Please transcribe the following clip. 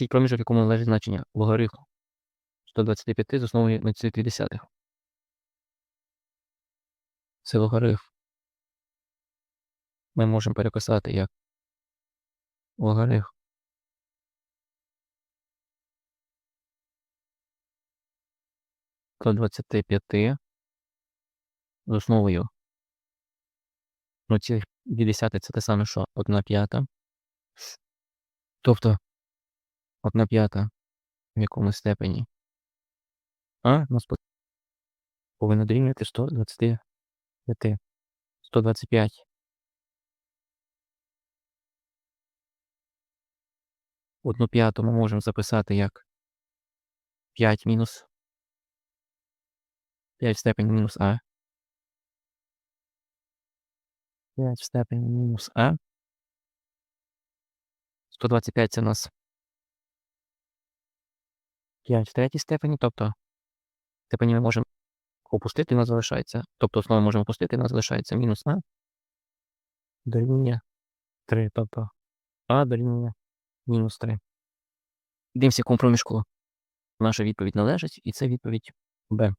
Знайшіть проміжок, якому належить значення логарифму 125 з основою 0,2. Це логарифм. Ми можемо переписати як логарифм. До 25 з основою 0,2 це те саме, що 1 п'ята. Тобто 1 п'ята в якомусь степені. А нас по- повинно дорівнювати 125. 125. Одну п'яту ми можемо записати як 5 мінус 5 в степені мінус а. 5 в степені мінус а. 125 це у нас 5 в третій степені, тобто степені ми можемо опустити, у нас залишається. Тобто основу можемо опустити, у нас залишається мінус а. Дорівнює 3, тобто а дорівнює мінус 3. Дивимося, якому проміжку наша відповідь належить, і це відповідь Б.